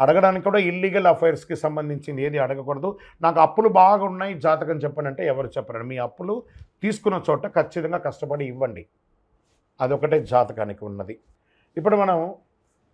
అడగడానికి కూడా ఇల్లీగల్ అఫైర్స్కి సంబంధించింది ఏది అడగకూడదు. నాకు అప్పులు బాగా ఉన్నాయి జాతకం చెప్పనంటే ఎవరు చెప్పరండి మీ అప్పులు తీసుకున్న చోట ఖచ్చితంగా కష్టపడి ఇవ్వండి. అదొకటే జాతకానికి ఉన్నది. ఇప్పుడు మనం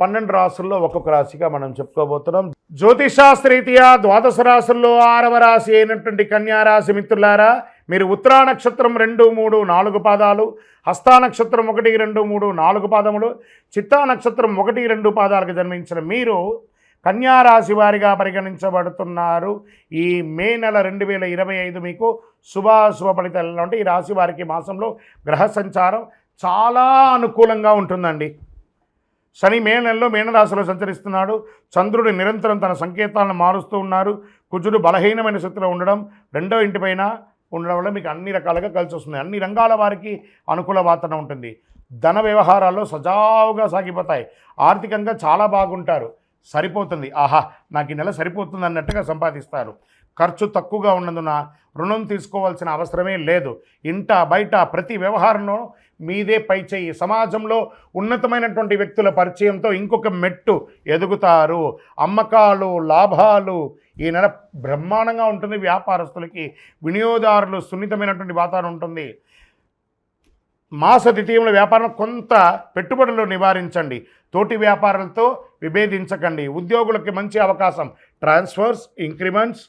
పన్నెండు రాసుల్లో ఒక్కొక్క రాశిగా మనం చెప్పుకోబోతున్నాం. జ్యోతిషాస్త్రీత్యా ద్వాదశ రాశుల్లో ఆరవ రాశి అయినటువంటి కన్యారాశి మిత్రులారా మీరు ఉత్తరా నక్షత్రం రెండు మూడు నాలుగు పాదాలు హస్తా నక్షత్రం ఒకటి రెండు మూడు నాలుగు పాదములు చిత్తా నక్షత్రం ఒకటి రెండు పాదాలకు జన్మించిన మీరు కన్యా రాశి వారిగా పరిగణించబడుతున్నారు. ఈ మే నెల రెండు వేల ఇరవై ఐదు మీకు శుభాశుభ ఫలితాలు అంటే ఈ రాశి వారికి మాసంలో గ్రహ సంచారం చాలా అనుకూలంగా ఉంటుందండి. శని మే నెలలో మీనరాశిలో సంచరిస్తున్నాడు. చంద్రుడు నిరంతరం తన సంకేతాలను మారుస్తూ ఉన్నారు. కుజుడు బలహీనమైన స్థితిలో ఉండడం రెండో ఇంటిపైన ఉండడం వల్ల మీకు అన్ని రకాలుగా కలిసి వస్తుంది. అన్ని రంగాల వారికి అనుకూల వాతావరణం ఉంటుంది. ధన వ్యవహారాల్లో సజావుగా సాగిపోతాయి. ఆర్థికంగా చాలా బాగుంటారు. సరిపోతుంది. ఆహా నాకు ఈ నెల సరిపోతుంది అన్నట్టుగా సంపాదిస్తారు. ఖర్చు తక్కువగా ఉన్నందున రుణం తీసుకోవాల్సిన అవసరమే లేదు. ఇంట బయట ప్రతి వ్యవహారంలో మీదే పై చేయి. సమాజంలో ఉన్నతమైనటువంటి వ్యక్తుల పరిచయంతో ఇంకొక మెట్టు ఎదుగుతారు. అమ్మకాలు లాభాలు ఈ నెల బ్రహ్మాండంగా ఉంటుంది. వ్యాపారస్తులకి వినియోగదారులు సున్నితమైనటువంటి వాతావరణం ఉంటుంది. మాస ద్వితీయంలో వ్యాపారం కొంత పెట్టుబడులు నివారించండి. తోటి వ్యాపారాలతో విభేదించకండి. ఉద్యోగులకి మంచి అవకాశం. Transfers increments.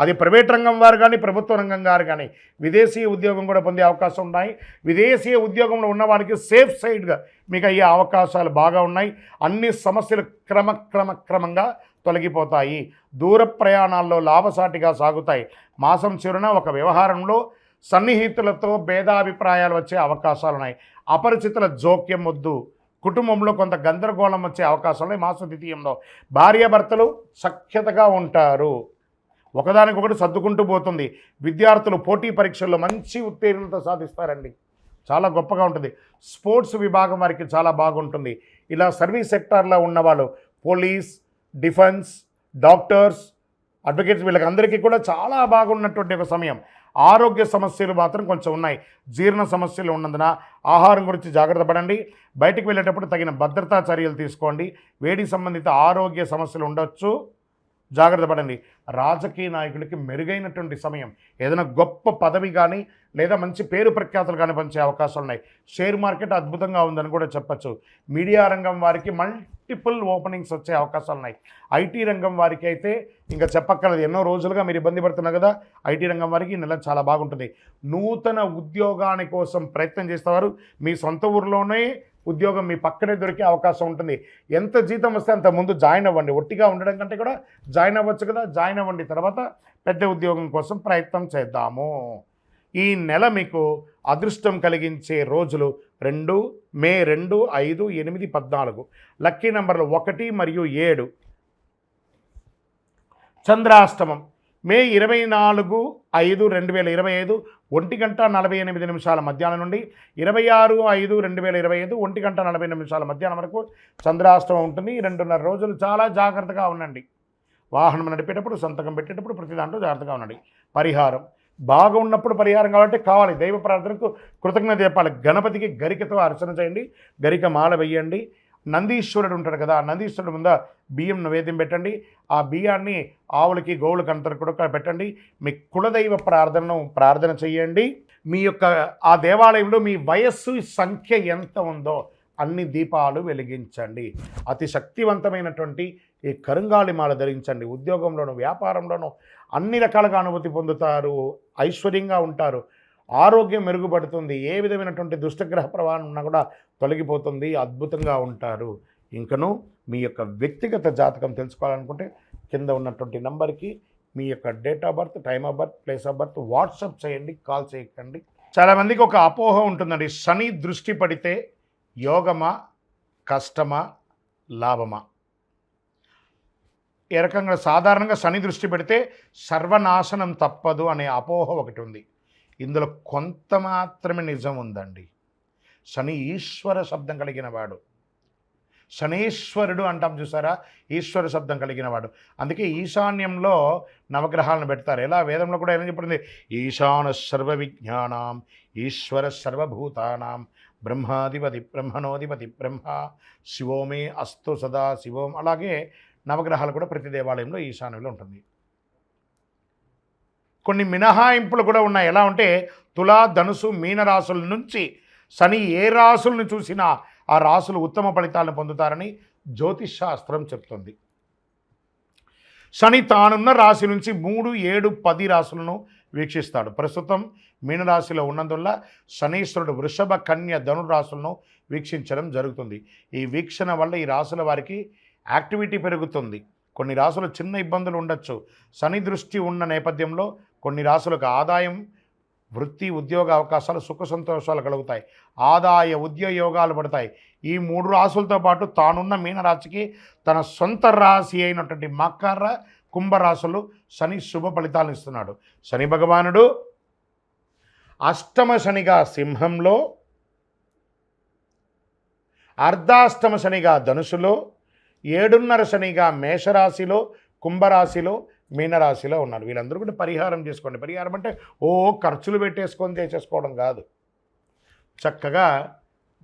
అది ప్రైవేట్ రంగం వారు కానీ ప్రభుత్వ రంగం వారు కానీ విదేశీయ ఉద్యోగం కూడా పొందే అవకాశం ఉన్నాయి. విదేశీయ ఉద్యోగంలో ఉన్న వారికి సేఫ్ సైడ్గా మీకు అయ్యే అవకాశాలు బాగా ఉన్నాయి. అన్ని సమస్యలు క్రమక్రమ క్రమంగా తొలగిపోతాయి. దూర ప్రయాణాల్లో లాభసాటిగా సాగుతాయి. మాసం చిరున ఒక వ్యవహారంలో సన్నిహితులతో భేదాభిప్రాయాలు వచ్చే అవకాశాలు ఉన్నాయి అపరిచితుల జోక్యం వద్దు. కుటుంబంలో కొంత గందరగోళం వచ్చే అవకాశం ఉన్నాయి. మాస ద్వితీయంలో భార్యాభర్తలు సఖ్యతగా ఉంటారు. ఒకదానికొకటి సర్దుకుంటూ పోతుంది. విద్యార్థులు పోటీ పరీక్షల్లో మంచి ఉత్తీర్ణత సాధిస్తారండి. చాలా గొప్పగా ఉంటుంది. స్పోర్ట్స్ విభాగం వారికి చాలా బాగుంటుంది. ఇలా సర్వీస్ సెక్టార్లో ఉన్నవాళ్ళు పోలీస్ డిఫెన్స్ డాక్టర్స్ అడ్వకేట్స్ వీళ్ళకి అందరికీ కూడా చాలా బాగున్నటువంటి ఒక సమయం. ఆరోగ్య సమస్యలు మాత్రం కొంచెం ఉన్నాయి. జీర్ణ సమస్యలు ఉన్నందున ఆహారం గురించి జాగ్రత్త పడండి. బయటికి వెళ్ళేటప్పుడు తగిన భద్రతా చర్యలు తీసుకోండి. వేడి సంబంధిత ఆరోగ్య సమస్యలు ఉండొచ్చు. జాగ్రత్త పడండి. రాజకీయ నాయకులకి మెరుగైనటువంటి సమయం. ఏదైనా గొప్ప పదవి కానీ లేదా మంచి పేరు ప్రఖ్యాతులు కానీ పంచే అవకాశాలు ఉన్నాయి. షేర్ మార్కెట్ అద్భుతంగా ఉందని కూడా చెప్పచ్చు. మీడియా రంగం వారికి మల్టిపుల్ ఓపెనింగ్స్ వచ్చే అవకాశాలు ఉన్నాయి. ఐటీ రంగం వారికి అయితే ఇంకా చెప్పక్కర్లేదు. ఎన్నో రోజులుగా మీరు ఇబ్బంది పడుతున్నారు కదా ఐటీ రంగం వారికి నెల చాలా బాగుంటుంది. నూతన ఉద్యోగాని కోసం ప్రయత్నం చేసేవారు మీ సొంత ఊరిలోనే ఉద్యోగం మీ పక్కనే దొరికే అవకాశం ఉంటుంది. ఎంత జీతం వస్తే అంత ముందు జాయిన్ అవ్వండి. ఒట్టిగా ఉండడం కంటే కూడా జాయిన్ అవ్వచ్చు కదా జాయిన్ అవ్వండి. తర్వాత పెద్ద ఉద్యోగం కోసం ప్రయత్నం చేద్దాము. ఈ నెల మీకు అదృష్టం కలిగించే రోజులు రెండు మే రెండు ఐదు ఎనిమిది పద్నాలుగు. లక్కీ నెంబర్లు ఒకటి మరియు ఏడు. చంద్రాష్టమం. మే ఇరవై నాలుగు ఐదు రెండు వేల ఇరవై ఐదు ఒంటి గంట నలభై ఎనిమిది నిమిషాల మధ్యాహ్నం నుండి ఇరవై ఆరు ఐదు రెండు వేల ఇరవై ఐదు ఒంటి గంట నలభై నిమిషాల మధ్యాహ్నం వరకు చంద్రాష్టమం ఉంటుంది. రెండున్నర రోజులు చాలా జాగ్రత్తగా ఉండండి. వాహనం నడిపేటప్పుడు సంతకం పెట్టేటప్పుడు ప్రతి దాంట్లో జాగ్రత్తగా ఉండండి. పరిహారం. బాగా ఉన్నప్పుడు పరిహారం కాబట్టి కావాలి. దైవ ప్రార్థనకు కృతజ్ఞత చెప్పాలి. గణపతికి గరికతో అర్చన చేయండి. గరిక మాల వెయ్యండి. నందీశ్వరుడు ఉంటాడు కదా ఆ నందీశ్వరుడు ముంద బియ్యం నైవేద్యం పెట్టండి ఆ బియ్యాన్ని ఆవులకి గోవులకి అంతరు కూడా పెట్టండి. మీ కులదైవ ప్రార్థనను ప్రార్థన చేయండి. మీ యొక్క ఆ దేవాలయంలో మీ వయస్సు సంఖ్య ఎంత ఉందో అన్ని దీపాలు వెలిగించండి. అతి శక్తివంతమైనటువంటి ఈ కరుంగాలి మాల ధరించండి. ఉద్యోగంలోనూ వ్యాపారంలోనూ అన్ని రకాలుగా అనుభూతి పొందుతారు ఐశ్వర్యంగా ఉంటారు. ఆరోగ్యం మెరుగుపడుతుంది ఏ విధమైనటువంటి దుష్టగ్రహ ప్రవాహం ఉన్నా కూడా తొలగిపోతుంది అద్భుతంగా ఉంటారు. ఇంకను మీ యొక్క వ్యక్తిగత జాతకం తెలుసుకోవాలనుకుంటే కింద ఉన్నటువంటి నంబర్కి మీ యొక్క date of birth time of birth place of birth WhatsApp చేయండి కాల్ చేయకండి. చాలామందికి ఒక అపోహ ఉంటుందండి. శని దృష్టి పడితే యోగమా కష్టమా లాభమా? ఏ రకంగా? సాధారణంగా శని దృష్టి పెడితే సర్వనాశనం తప్పదు అనే అపోహ ఒకటి ఉంది. ఇందులో కొంత మాత్రమే నిజం ఉందండి. శని ఈశ్వర శబ్దం కలిగిన వాడు. శనీశ్వరుడు అంటాం చూసారా? ఈశ్వర శబ్దం కలిగిన వాడు. అందుకే ఈశాన్యంలో నవగ్రహాలను పెడతారు. ఎలా? వేదంలో కూడా ఏమని చెప్పింది? ఈశాన సర్వ విజ్ఞానం ఈశ్వర సర్వభూతానాం బ్రహ్మాధిపతి బ్రహ్మణోధిపతి బ్రహ్మ శివోమే అస్తు సదా శివోం. అలాగే నవగ్రహాలు కూడా ప్రతి దేవాలయంలో ఈశాన్యంలో ఉంటుంది. కొన్ని మినహాయింపులు కూడా ఉన్నాయి. ఎలా ఉంటే తులా ధనుసు మీన రాసుల నుంచి శని ఏ రాసులను చూసినా ఆ రాసులు ఉత్తమ ఫలితాలను పొందుతారని జ్యోతిష్ శాస్త్రం చెప్తుంది. శని తానున్న రాశి నుంచి మూడు ఏడు పది రాసులను వీక్షిస్తాడు. ప్రస్తుతం మీనరాశిలో ఉన్నందువల్ల శనీశ్వరుడు వృషభ కన్య ధనురాశులను వీక్షించడం జరుగుతుంది. ఈ వీక్షణ వల్ల ఈ రాసుల వారికి యాక్టివిటీ పెరుగుతుంది. కొన్ని రాసులు చిన్న ఇబ్బందులు ఉండొచ్చు. శని దృష్టి ఉన్న నేపథ్యంలో కొన్ని రాశులకు ఆదాయం వృత్తి ఉద్యోగ అవకాశాలు సుఖ సంతోషాలు కలుగుతాయి. ఆదాయ ఉద్యోగాలు పడతాయి. ఈ మూడు రాశులతో పాటు తానున్న మీనరాశికి తన సొంత రాశి అయినటువంటి మకర కుంభరాశులు శని శుభ ఫలితాలను ఇస్తున్నాడు. శని భగవానుడు అష్టమ శనిగా సింహంలో అర్ధాష్టమ శనిగా ధనుసులో ఏడున్నర శనిగా మేషరాశిలో కుంభరాశిలో మీనరాశిలో ఉన్నారు. వీళ్ళందరూ కూడా పరిహారం చేసుకోండి. పరిహారం అంటే ఓ ఖర్చులు పెట్టేసుకొని చేసేసుకోవడం కాదు. చక్కగా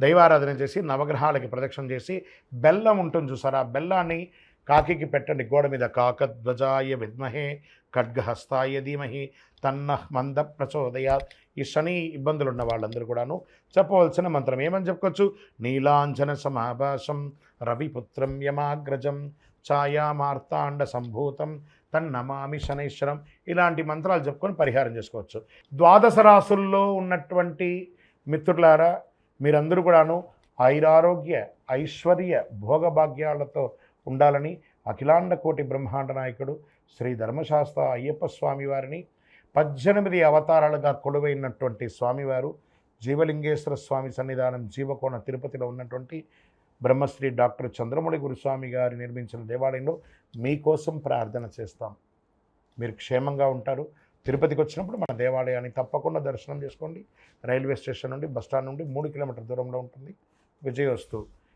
దైవారాధన చేసి నవగ్రహాలకి ప్రదక్షిణ చేసి బెల్లం ఉంటుంది చూసారా? బెల్లాన్ని కాకికి పెట్టండి. గోడ మీద కాకధ్వజాయ విద్మహే ఖడ్గహస్తాయ ధీమహి తన్న మంద ప్రచోదయ ఈ శని ఇబ్బందులు ఉన్న వాళ్ళందరూ కూడాను చెప్పవలసిన మంత్రం ఏమని చెప్పుకోవచ్చు? నీలాంజన సమాభాసం రవిపుత్రం యమాగ్రజం ఛాయామార్తాండ సంభూతం తన్నమామి శనైశ్వరం ఇలాంటి మంత్రాలు చెప్పుకొని పరిహారం చేసుకోవచ్చు. ద్వాదశ రాసుల్లో ఉన్నటువంటి మిత్రులారా మీరందరూ కూడాను ఐరారోగ్య ఐశ్వర్య భోగభాగ్యాలతో ఉండాలని అఖిలాండ కోటి బ్రహ్మాండ నాయకుడు శ్రీ ధర్మశాస్త్ర అయ్యప్ప స్వామి వారిని పద్దెనిమిది అవతారాలుగా కొలువైనటువంటి స్వామివారు జీవలింగేశ్వర స్వామి సన్నిధానం జీవకోణ తిరుపతిలో ఉన్నటువంటి బ్రహ్మశ్రీ డాక్టర్ చంద్రమౌళి గురుస్వామి గారు నిర్మించిన దేవాలయంలో మీకోసం ప్రార్థన చేస్తాం. మీరు క్షేమంగా ఉంటారు. తిరుపతికి వచ్చినప్పుడు మన దేవాలయాన్ని తప్పకుండా దర్శనం చేసుకోండి. రైల్వే స్టేషన్ నుండి బస్టాండ్ నుండి మూడు కిలోమీటర్ దూరంలో ఉంటుంది. విజయోస్తు.